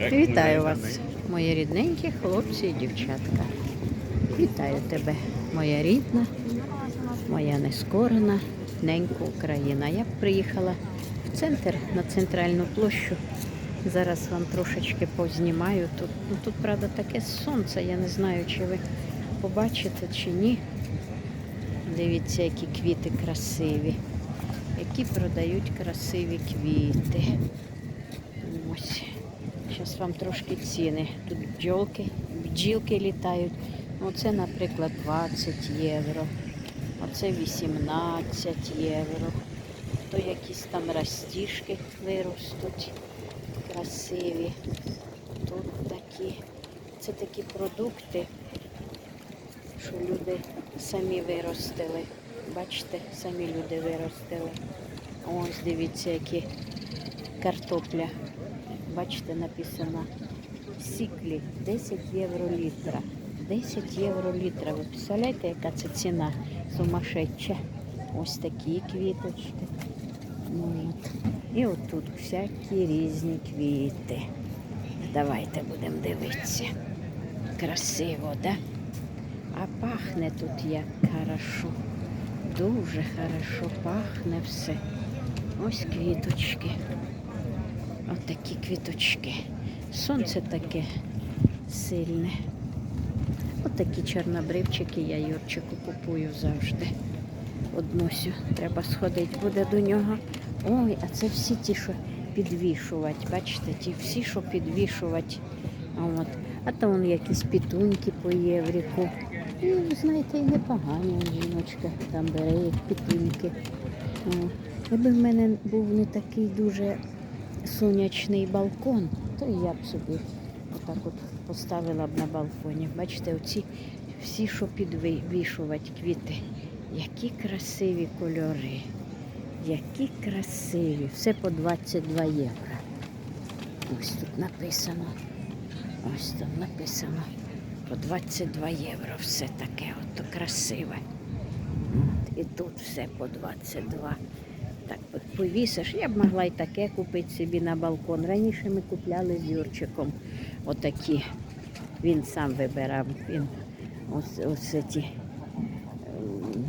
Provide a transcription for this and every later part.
Вітаю вас, мої рідненькі хлопці і дівчатка. Вітаю тебе, моя рідна, моя нескорена, ненька Україна. Я приїхала в центр на центральну площу. Зараз вам трошечки познімаю тут. Ну, тут, правда, таке сонце, я не знаю, чи ви побачите чи ні. Дивіться, які квіти красиві, які продають красиві квіти. Ось. Зараз вам трошки ціни. Тут бджолки, бджілки літають. Оце, наприклад, 20 євро. Оце 18 євро. То якісь там растіжки виростуть красиві. Тут такі. Це такі продукти, що люди самі виростили. Бачите, самі люди виростили. Ось дивіться, які картопля. Бачите, написано сіклі 10 євро літра. 10 євро літра. Ви представляєте, яка це ціна сумасшедша? Ось такі квіточки. Ну, От. І отут всякі різні квіти. Давайте будемо дивитися. Красиво, да? А пахне тут як хорошо. Дуже хорошо пахне все. Ось квіточки. Отакі квіточки. Сонце таке сильне. Отакі чорнобривчики я Юрчику купую завжди. Односю. Треба сходити буде до нього. Ой, а це всі ті, що підвішувати. Бачите, ті всі, що підвішувати. От. А то вон якісь пітуньки по євріку. І, знаєте, і непогані жіночка там бере їх пітуньки. Якби в мене був не такий дуже сонячний балкон, то я б собі отак от поставила б на балконі. Бачите, оці всі, що підвішувати квіти. Які красиві кольори. Які красиві. Все по 22 євро. Ось тут написано. Ось там написано. По 22 євро все таке ото красиве. От, і тут все по 22. Так от повісиш. Я б могла і таке купити собі на балкон. Раніше ми купляли з Юрчиком отакі. Він сам вибирав. Він ось, ось ці ем,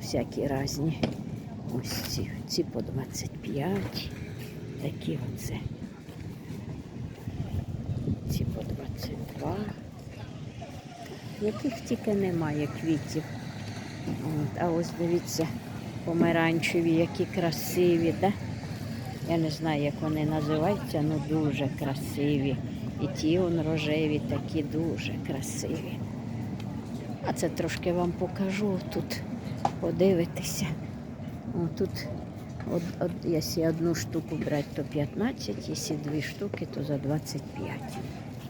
всякі різні. Ось ці, ці по 25. Такі оце. Ці по 22. Яких тільки немає квітів. От, а ось дивіться, помаранчеві, які красиві, да? Я не знаю, як вони називаються, але дуже красиві. І ті он рожеві такі дуже красиві. А це трошки вам покажу тут. Подивитися. Тут од, од, якщо одну штуку брати, то 15, якщо дві штуки, то за 25.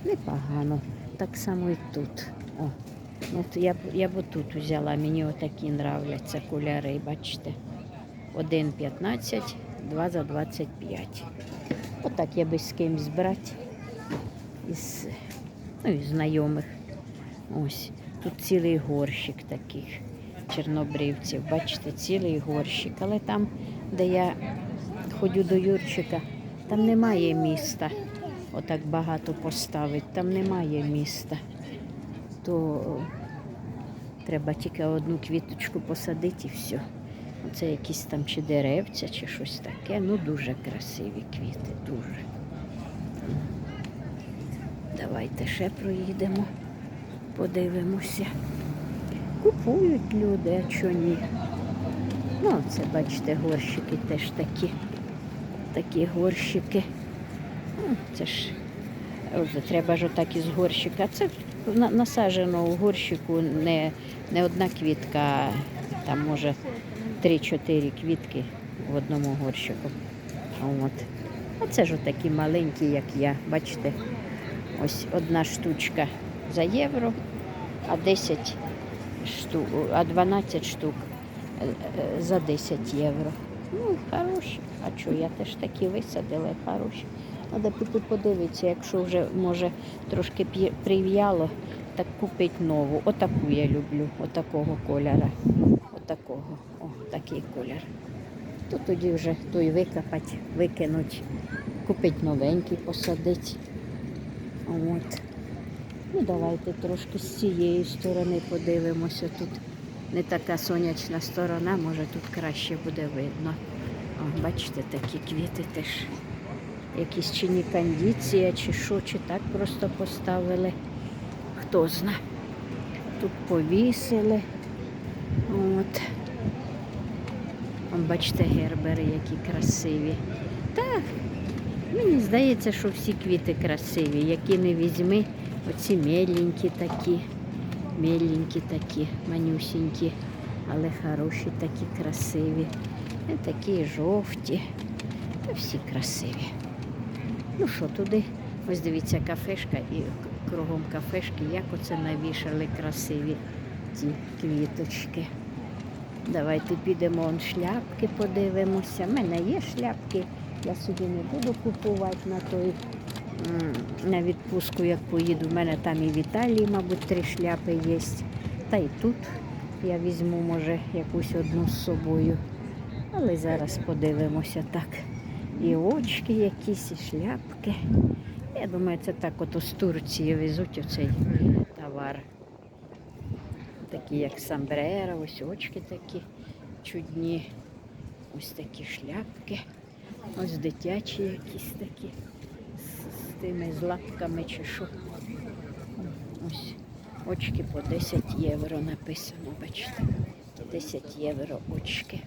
Непогано. Так само і тут. О, от я, б- я б отут взяла, мені отакі нравляться кольори, бачите. Один 15, два за 25. Отак я би з кимсь брати. Із, ну, із знайомих. Ось. Тут цілий горщик таких чорнобривців. Бачите, цілий горщик. Але там, де я ходю до Юрчика, там немає міста. Отак багато поставити, там немає міста. То треба тільки одну квіточку посадити і все. Це якісь там чи деревця, чи щось таке. Ну дуже красиві квіти, дуже. Давайте ще проїдемо, подивимося. Купують люди, а чого ні? Ну, це, бачите, горщики теж такі. Такі горщики. Ну, це ж треба ж отак із горщика. Це насаджено в горщику не, не одна квітка, а там може 3-4 квітки в одному горщику. От. А це ж такі маленькі, як я. Бачите, ось одна штучка за євро, а 10 штук, а 12 штук за 10 євро. Ну, хороші. А що, я теж такі висадила, хороші. Треба піти подивитися, якщо вже може трошки прив'яло, так купить нову. Отаку я люблю, отакого кольора. Отакого. О, такий колір. То тоді вже той викопати, викинуть, купити новенький, посадити. От. Ну, давайте трошки з цієї сторони подивимося. Тут не така сонячна сторона, може тут краще буде видно. О, бачите, такі квіти теж. Якісь чи не кондиція, чи що, чи так просто поставили. Хто зна. Тут повісили. От. Бачите, гербери, які красиві. Так, мені здається, що всі квіти красиві, які не візьми, оці меленькі такі, меленькі такі, манюсінькі, але хороші такі красиві. І такі жовті. Та всі красиві. Ну що, туди, ось дивіться, кафешка і кругом кафешки, як оце навішали красиві ті квіточки. Давайте підемо он шляпки, подивимося. У мене є шляпки. Я собі не буду купувати на той на відпустку, як поїду. У мене там і в Італії, мабуть, три шляпи є. Та й тут я візьму, може, якусь одну з собою. Але зараз подивимося так. І очки якісь, і шляпки. Я думаю, це так от з Турції везуть оцей товар. Такі як самбрера, ось очки такі чудні. Ось такі шляпки. Ось дитячі якісь такі з, з тими з лапками що. Ось очки по 10 євро написано, бачите. 10 євро очки.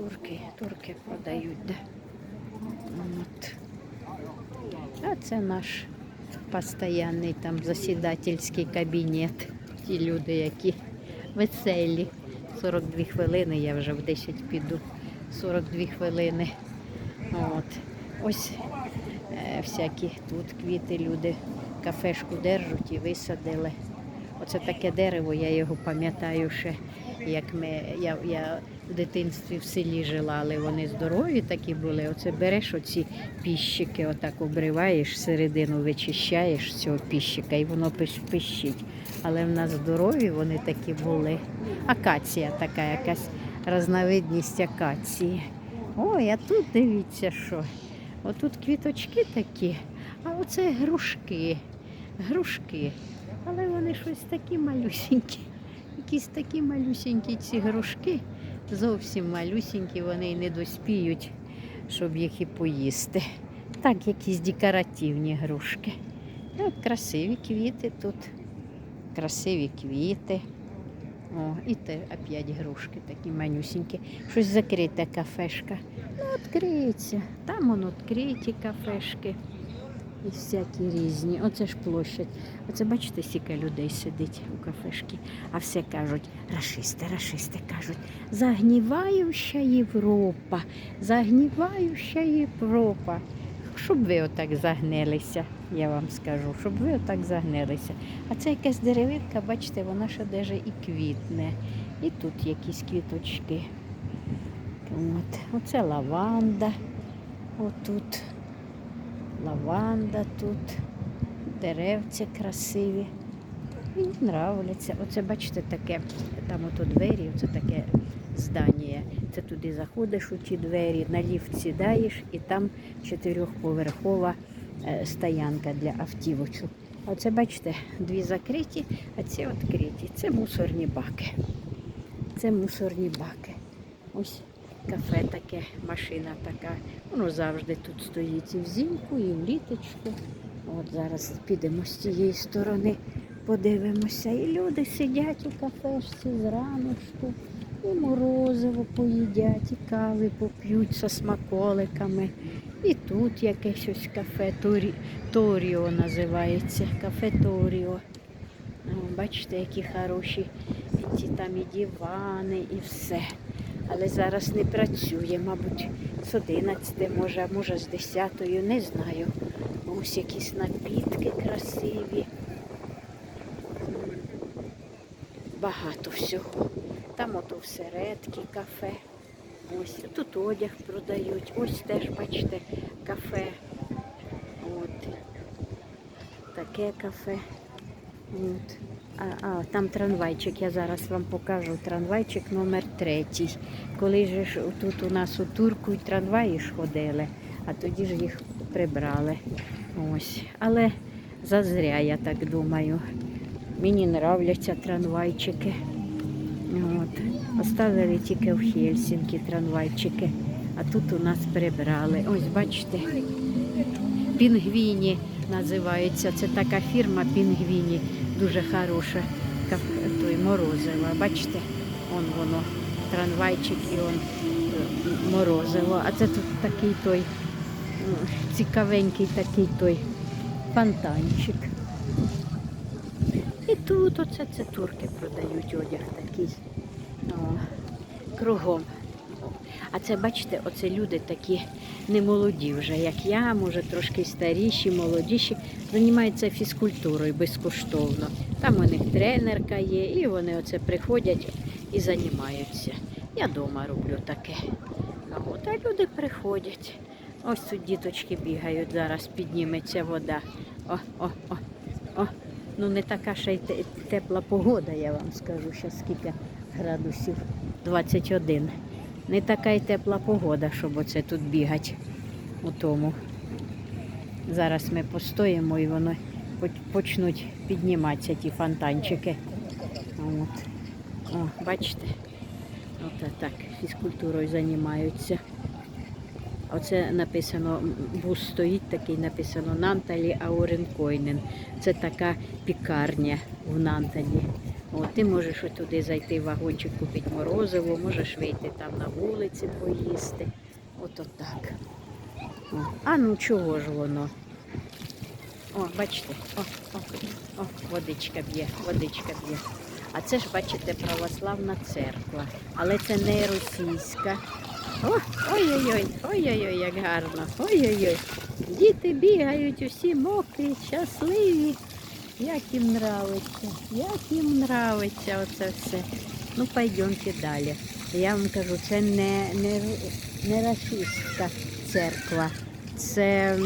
Турки, турки продають, да. От. А це наш постоянний там засідательський кабінет. Ті люди, які веселі. 42 хвилини, я вже в 10 піду. 42 хвилини. От. Ось е, всякі тут квіти люди кафешку держать і висадили. Оце таке дерево, я його пам'ятаю ще, як ми, я, я в дитинстві в селі жила, але вони здорові такі були. Оце береш оці піщики, отак обриваєш, середину вичищаєш цього піщика і воно пищить. Але в нас здорові вони такі були. Акація така якась різновидність акації. Ой, а тут дивіться що. Отут квіточки такі, а оце грушки. Грушки. Але вони щось такі малюсінькі. Якісь такі малюсінькі ці грушки. Зовсім малюсінькі, вони й не доспіють, щоб їх і поїсти. Так, якісь декоративні грушки. От красиві квіти тут. Красиві квіти. О, і те опять грушки такі манюсінькі. Щось закрита кафешка. Ну, відкриється. Там воно відкриті кафешки. І всякі різні. Оце ж площадь. Оце бачите, скільки людей сидить у кафешці. А все кажуть, рашисти, рашисти кажуть, загніваюча Європа, загніваюча Європа. Щоб ви отак загнилися, я вам скажу, щоб ви отак загнилися. А це якась деревинка, бачите, вона ще даже і квітне. І тут якісь квіточки. От. Оце лаванда. Отут. Лаванда тут. Деревці красиві. Мені нравляться. Оце, бачите, таке, там ото двері, оце таке здання. Це туди заходиш у ті двері, на ліфт сідаєш і там чотирьохповерхова е, стоянка для автівочок. Оце, бачите, дві закриті, а ці відкриті. Це мусорні баки. Це мусорні баки. Ось кафе таке, машина така. Воно завжди тут стоїть і взимку, і вліточку. От зараз підемо з цієї сторони, подивимося. І люди сидять у кафешці зраночку, і морозиво поїдять, і кави поп'ють зі смаколиками. І тут якесь ось кафе Торі... Торіо називається. Кафе Торіо. Бачите, які хороші і ті там і дивани, і все. Але зараз не працює, мабуть, з 11, може, а може з 10, не знаю. Ось якісь напітки красиві. Багато всього. Там ото всередки кафе. Ось тут одяг продають. Ось теж, бачите, кафе. От. Таке кафе. От. А, а, там трамвайчик, я зараз вам покажу. Трамвайчик номер третій. Коли ж тут у нас у турку й трамваї ж ходили, а тоді ж їх прибрали. Ось. Але зазря, я так думаю. Мені нравляться трамвайчики. От. Оставили тільки в Хельсінкі трамвайчики, а тут у нас прибрали. Ось бачите, Пінгвіні називається. Це така фірма Пінгвіні, дуже хороша. Кафе, той морозиво. Бачите, он воно, трамвайчик і он е, морозиво. А це тут такий той цікавенький такий той фонтанчик. І тут оце це турки продають одяг такий. О, кругом. А це, бачите, оце люди такі немолоді вже, як я, може трошки старіші, молодіші, займаються фізкультурою безкоштовно. Там у них тренерка є, і вони оце приходять і займаються. Я вдома роблю таке. От а люди приходять. Ось тут діточки бігають, зараз підніметься вода. О, о, о, о. Ну не така ще й тепла погода, я вам скажу, що скільки градусів 21. Не така й тепла погода, щоб оце тут бігати у тому. Зараз ми постоїмо і воно почнуть підніматися ті фонтанчики. От. О, бачите? От так фізкультурою займаються. Оце написано, бус стоїть такий, написано Нанталі Ауренкойнен. Це така пікарня в Нанталі. От, ти можеш туди зайти в вагончик, купити морозиво, можеш вийти там на вулиці поїсти. От от так. О, а ну чого ж воно? О, бачите, о, о, о, водичка б'є, водичка б'є. А це ж, бачите, православна церква, але це не російська. О, ой-ой-ой, ой-ой-ой, як гарно. Ой-ой-ой. Діти бігають, усі мокрі, щасливі. Як їм нравиться, як їм нравиться оце все. Ну, пойдемте далі. Я вам кажу, це не, не, не рашистська церква, це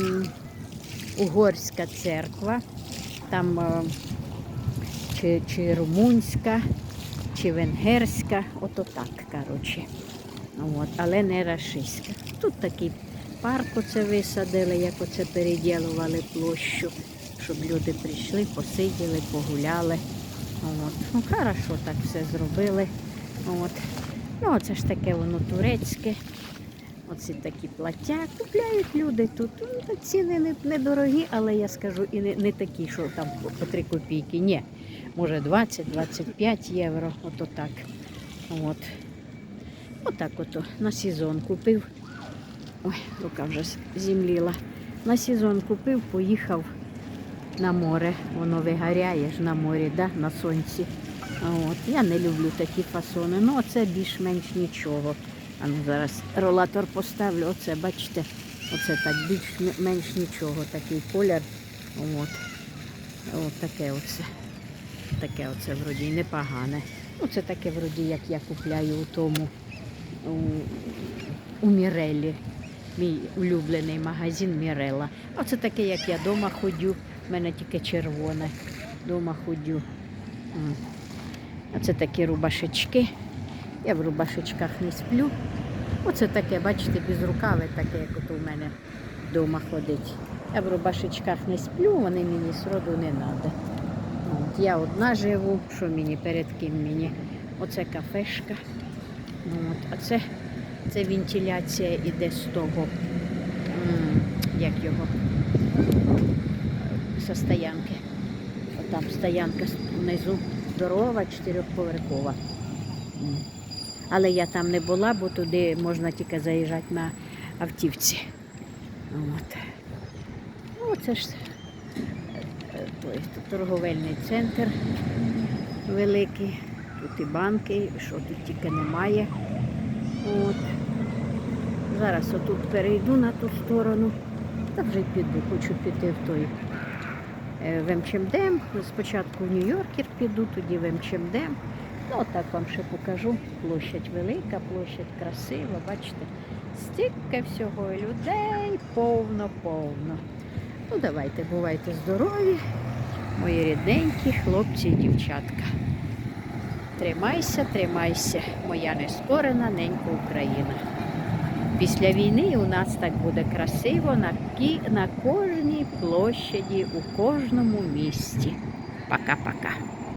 угорська церква. Там е, чи, чи румунська, чи венгерська, ото так, коротше. От, але не рашистська. Тут такий парк оце висадили, як оце переділували площу, щоб люди прийшли, посиділи, погуляли. От. Ну, хорошо так все зробили. От. Ну, оце ж таке воно турецьке. Оці такі плаття. Купляють люди тут. Ну, ціни не, недорогі, але я скажу, і не, не такі, що там по, по 3 копійки. Ні. Може 20-25 євро. Ото так. От. Отак ото на сезон купив. Ой, рука вже зімліла. На сезон купив, поїхав на море. Воно вигоряє ж на морі, да? на сонці. От. Я не люблю такі фасони. Ну, оце більш-менш нічого. А ну зараз ролатор поставлю. Оце, бачите, оце так більш-менш нічого. Такий колір. От. От таке оце. Таке оце вроді непогане. Ну, це таке вроді, як я купляю у тому у, у Мірелі. Мій улюблений магазин Мірела. Оце таке, як я вдома ходю. У мене тільки червоне. Дома ходю. Оце такі рубашечки. Я в рубашечках не сплю. Оце таке, бачите, без рукави, таке, як от у мене вдома ходить. Я в рубашечках не сплю, вони мені сроду не треба. От, я одна живу, що мені перед ким мені. Оце кафешка. От, а це, це вентиляція іде з того, як його, со стоянки. От Там стоянка внизу здорова, чотирьохповерхова. Але я там не була, бо туди можна тільки заїжджати на автівці. От. Ну, це ж е, той, торговельний центр великий. Тут і банки, що тут тільки немає. От. Зараз отут перейду на ту сторону. Та вже піду, хочу піти в той в МЧМД. Спочатку в Нью-Йоркер піду, тоді в МЧМД. Ну, отак вам ще покажу. Площадь велика, площадь красива, бачите, стільки всього людей, повно-повно. Ну, давайте, бувайте здорові, мої рідненькі хлопці і дівчатка. Тримайся, тримайся, моя нескорена ненька Україна. Після війни у нас так буде красиво на, на кожній площаді, у кожному місті. Пока-пока.